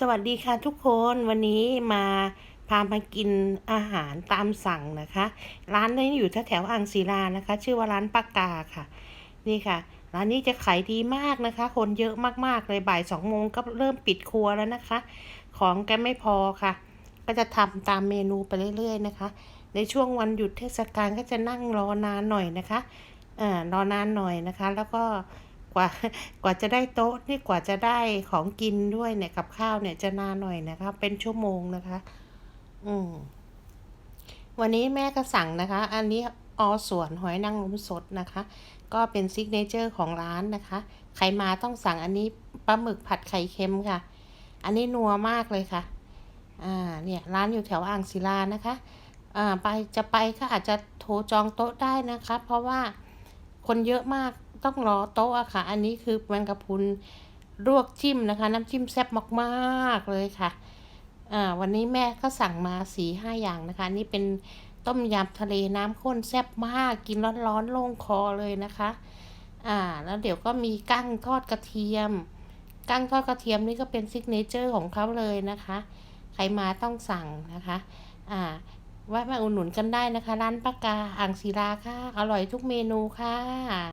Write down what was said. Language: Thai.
สวัสดีค่ะทุกคนวันนี้มาพามากินอาหารตามสั่งนะคะ ร้านนี้อยู่แถวอ่างศิลานะคะ ชื่อว่าร้านปากกาค่ะ นี่ค่ะ ร้านนี้จะขายดีมากนะคะ คนเยอะมากๆเลยบ่ายสองโมงก็เริ่มปิดครัวแล้วนะคะ ของแกไม่พอค่ะ ก็จะทำตามเมนูไปเรื่อยๆนะคะ ในช่วงวันหยุดเทศกาลก็จะนั่งรอนานหน่อยนะคะเอ่ารอนานหน่อยนะคะ แล้วก็ กว่ากว่าจะได้โต๊ะนี่กว่าจะได้ของกินด้วยเนี่ยกับข้าวเนี่ยจะนานหน่อยนะคะ เป็นชั่วโมงนะคะ อืมวันนี้แม่ก็สั่งนะคะ อันนี้อสวนหอยนางรมสดนะคะ ก็เป็นซิกเนเจอร์ของร้านนะคะ ใครมาต้องสั่งอันนี้ปลาหมึกผัดไข่เค็มค่ะ อันนี้นัวมากเลยค่ะ อ่า เนี่ยร้านอยู่แถวอ่างศิลานะคะ อ่า ไปจะไปก็อาจจะโทรจองโต๊ะได้นะคะ เพราะว่าคนเยอะมาก ต้องรอโต๊ะอะค่ะ อันนี้คือแมงกะพรุนลวกจิ้มนะคะ น้ำจิ้มแซ่บมากๆเลยค่ะอ่าวันนี้แม่ก็สั่งมาสี่ห้าอย่างนะคะนี่เป็นต้มยำทะเลน้ำข้นแซ่บมากกินร้อนๆโล่งคอเลยนะคะอ่าแล้วเดี๋ยวก็มีกั้งทอดกระเทียม กั้งทอดกระเทียมนี่ก็เป็นซิกเนเจอร์ของเขาเลยนะคะ ใครมาต้องสั่งนะคะอ่าแวะมาอุดหนุนกันได้นะคะ ร้านปากกาอ่างศิลาค่ะ อร่อยทุกเมนูค่ะ